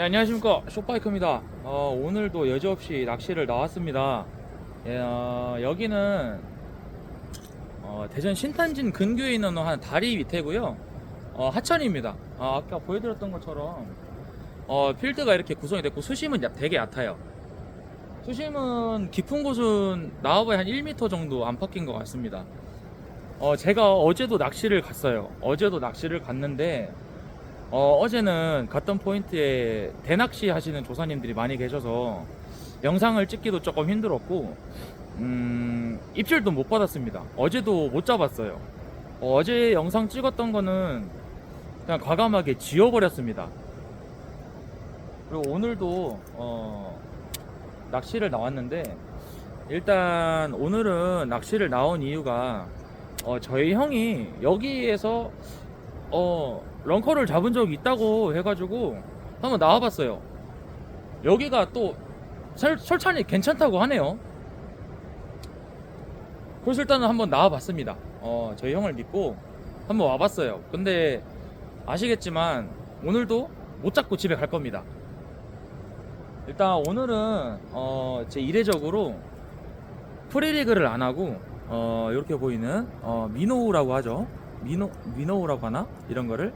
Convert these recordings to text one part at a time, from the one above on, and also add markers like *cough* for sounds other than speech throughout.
네, 안녕하십니까. 쇼바이크입니다. 어, 오늘도 여지없이 낚시를 나왔습니다. 예, 어, 여기는 어, 대전 신탄진 근교에 있는 한 다리 밑에고요. 어, 하천입니다. 아, 아까 보여드렸던 것처럼 어, 필드가 이렇게 구성이 됐고 수심은 야- 되게 얕아요. 수심은 깊은 곳은 나와봐야 한 1m 정도 안팎인 것 같습니다. 어, 제가 어제도 낚시를 갔어요. 어제도 낚시를 갔는데 어, 어제는 갔던 포인트에 대낚시 하시는 조사님들이 많이 계셔서 영상을 찍기도 조금 힘들었고 음, 입질도 못 받았습니다. 어제도 못 잡았어요. 어, 제 영상 찍었던 거는 그냥 과감하게 지워버렸습니다. 그리고 오늘도 어, 낚시를 나왔는데 일단 오늘은 낚시를 나온 이유가 어, 저희 형이 여기에서 어, 런커를 잡은 적이 있다고 해가지고 한번 나와봤어요. 여기가 또 설, 설찬이 괜찮다고 하네요. 그래서 일단은 한번 나와봤습니다. 어, 저희 형을 믿고 한번 와봤어요. 근데 아시겠지만 오늘도 못 잡고 집에 갈 겁니다. 일단 오늘은 어, 제 이례적으로 프리리그를 안 하고 어, 이렇게 보이는 어, 미노우라고 하죠. 미노 미노우라고 하나 이런 거를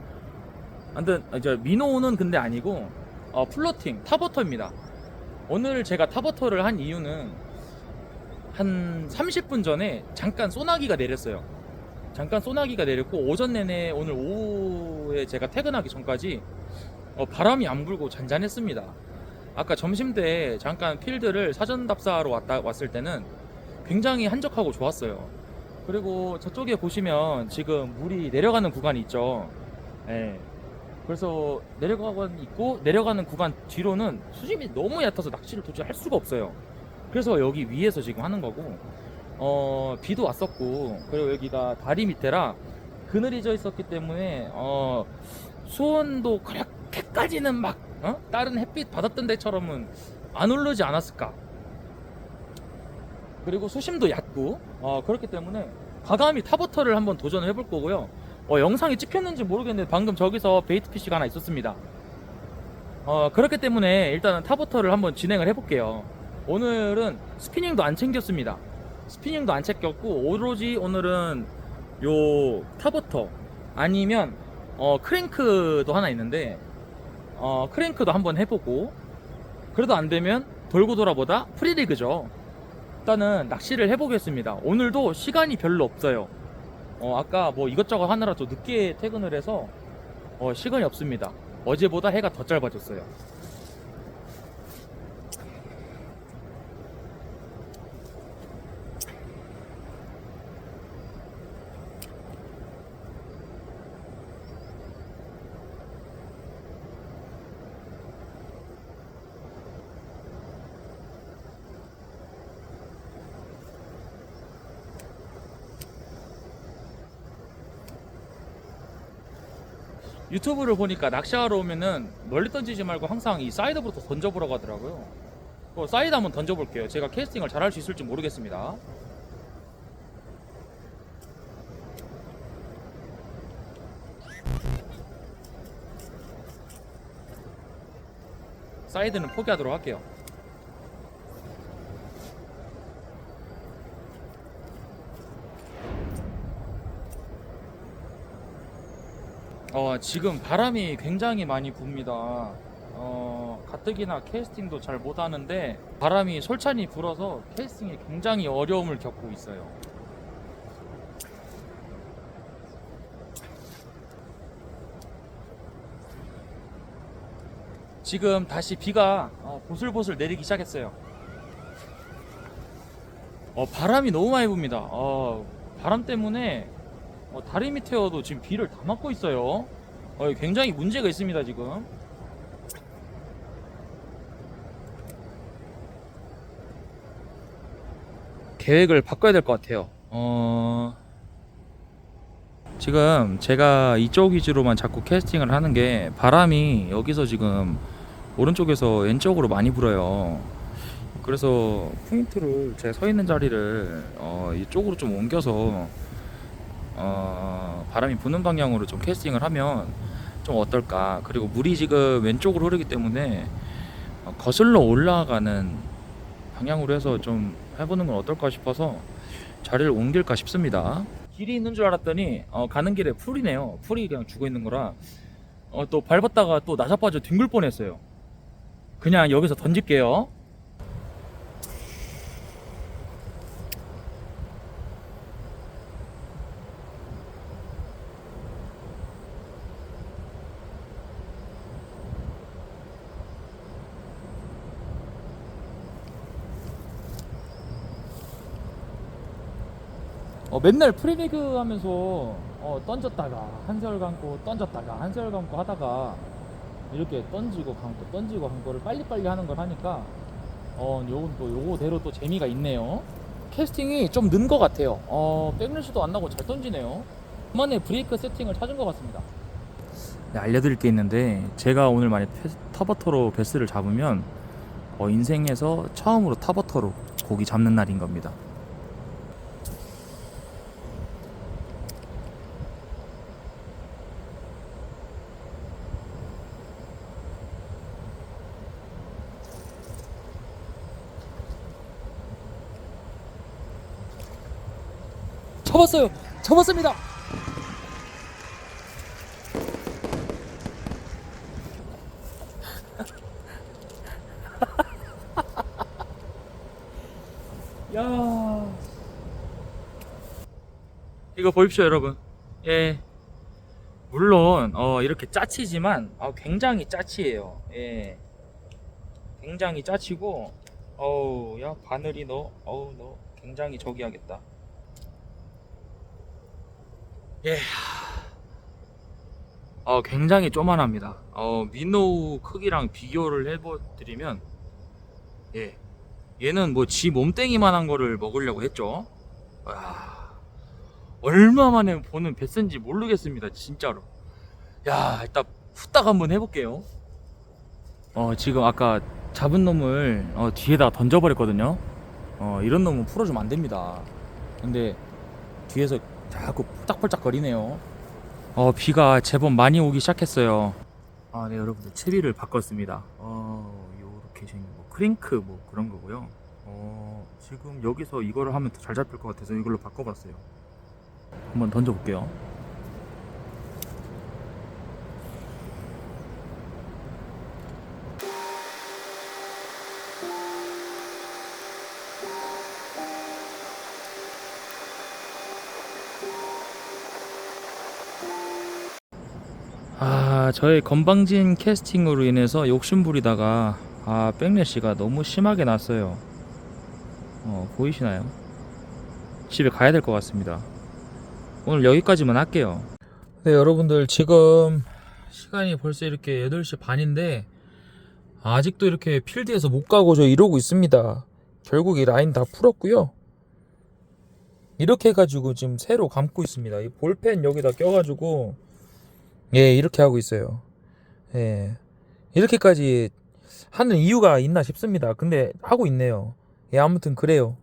아무튼 이제 미노우는 근데 아니고 어, 플로팅 타버터입니다. 오늘 제가 타버터를 한 이유는 한 30분 전에 잠깐 소나기가 내렸어요. 잠깐 소나기가 내렸고 오전 내내 오늘 오후에 제가 퇴근하기 전까지 어, 바람이 안 불고 잔잔했습니다. 아까 점심 때 잠깐 필드를 사전 답사하러 왔다 왔을 때는 굉장히 한적하고 좋았어요. 그리고 저쪽에 보시면 지금 물이 내려가는 구간이 있죠. 예. 그래서 내려가는 있고 내려가는 구간 뒤로는 수심이 너무 얕아서 낚시를 도저히 할 수가 없어요. 그래서 여기 위에서 지금 하는 거고 어 비도 왔었고 그리고 여기가 다리 밑에라 그늘이 져 있었기 때문에 어 수온도 그렇게까지는 막 어? 다른 햇빛 받았던 데처럼은 안 오르지 않았을까 그리고 수심도 얕고 어, 그렇기 때문에 과감히 타버터를 한번 도전을 해볼 거고요. 어, 영상이 찍혔는지 모르겠는데 방금 저기서 베이트 피시가 하나 있었습니다. 어, 그렇기 때문에 일단은 타버터를 한번 진행을 해볼게요. 오늘은 스피닝도 안 챙겼습니다. 스피닝도 안 챙겼고 오로지 오늘은 요 타버터 아니면 어, 크랭크도 하나 있는데 어, 크랭크도 한번 해보고 그래도 안 되면 돌고 돌아보다 프리리그죠. 일단은 낚시를 해보겠습니다. 오늘도 시간이 별로 없어요. 어, 아까 뭐 이것저것 하느라 좀 늦게 퇴근을 해서 어, 시간이 없습니다. 어제보다 해가 더 짧아졌어요. 유튜브를 보니까 낚시하러 오면은 멀리 던지지 말고 항상 이 사이드부터 던져보라고 하더라고요. 어, 사이드 한번 던져볼게요. 제가 캐스팅을 잘할 수 있을지 모르겠습니다. 사이드는 포기하도록 할게요. 어, 지금 바람이 굉장히 많이 붑니다. 어, 가뜩이나 캐스팅도 잘 못하는데 바람이 솔찬히 불어서 캐스팅에 굉장히 어려움을 겪고 있어요. 지금 다시 비가 어, 보슬보슬 내리기 시작했어요. 어, 바람이 너무 많이 붑니다. 어, 바람 때문에 어, 다리 밑에어도 지금 비를 다 맞고 있어요. 어, 굉장히 문제가 있습니다, 지금. 계획을 바꿔야 될 것 같아요. 어... 지금 제가 이쪽 위주로만 자꾸 캐스팅을 하는 게 바람이 여기서 지금 오른쪽에서 왼쪽으로 많이 불어요. 그래서 포인트를 제가 서 있는 자리를 어, 이쪽으로 좀 옮겨서 어, 바람이 부는 방향으로 좀 캐스팅을 하면 좀 어떨까. 그리고 물이 지금 왼쪽으로 흐르기 때문에 어, 거슬러 올라가는 방향으로 해서 좀 해보는 건 어떨까 싶어서 자리를 옮길까 싶습니다. 길이 있는 줄 알았더니 어, 가는 길에 풀이네요. 풀이 그냥 죽어 있는 거라. 어, 또 밟았다가 또 나자빠져 뒹굴 뻔했어요. 그냥 여기서 던질게요 어, 맨날 프리리그 하면서 어, 던졌다가 한세월 감고 던졌다가 한세월 감고 하다가 이렇게 던지고 감고 던지고 감고를 빨리빨리 하는 걸 하니까 어 요건 또 요거대로 또 재미가 있네요. 캐스팅이 좀 는 것 같아요. 어 백루시도 안 나고 잘 던지네요. 그만의 브레이크 세팅을 찾은 것 같습니다. 네, 알려드릴 게 있는데 제가 오늘 만약 타버터로 베스를 잡으면 어, 인생에서 처음으로 타버터로 고기 잡는 날인 겁니다 접었어요. 접었습니다. *laughs* 야. 이거 보십시오, 여러분. 예. 물론 어 이렇게 짜치지만 어, 굉장히 짜치예요. 예. 굉장히 짜치고 어우, 야 바늘이 너 어우, 너 굉장히 저기 하겠다. 예. 어, 굉장히 쪼만합니다. 어, 미노우 크기랑 비교를 해보드리면, 예. 얘는 뭐 지 몸땡이만한 거를 먹으려고 했죠. 와, 얼마 만에 보는 뱃인지 모르겠습니다. 진짜로. 야, 일단 후딱 한번 해볼게요. 어, 지금 아까 잡은 놈을 어, 뒤에다가 던져버렸거든요. 어, 이런 놈은 풀어주면 안 됩니다. 근데 뒤에서 자꾸 폴짝폴짝 거리네요. 어, 비가 제법 많이 오기 시작했어요. 아, 네, 여러분들 채비를 바꿨습니다. 어, 요렇게 생긴 뭐 크링크 뭐 그런 거고요. 어, 지금 여기서 이거를 하면 더 잘 잡힐 것 같아서 이걸로 바꿔봤어요. 한번 던져볼게요. 아, 저의 건방진 캐스팅으로 인해서 욕심부리다가 아, 백래시가 너무 심하게 났어요. 어, 보이시나요? 집에 가야 될 것 같습니다. 오늘 여기까지만 할게요. 네, 여러분들 지금 시간이 벌써 이렇게 8시 반인데 아직도 이렇게 필드에서 못 가고 저 이러고 있습니다. 결국 이 라인 다 풀었고요. 이렇게 해가지고 지금 새로 감고 있습니다. 이 볼펜 여기다 껴가지고 예, 이렇게 하고 있어요. 예. 이렇게까지 하는 이유가 있나 싶습니다. 근데 하고 있네요. 예, 아무튼 그래요.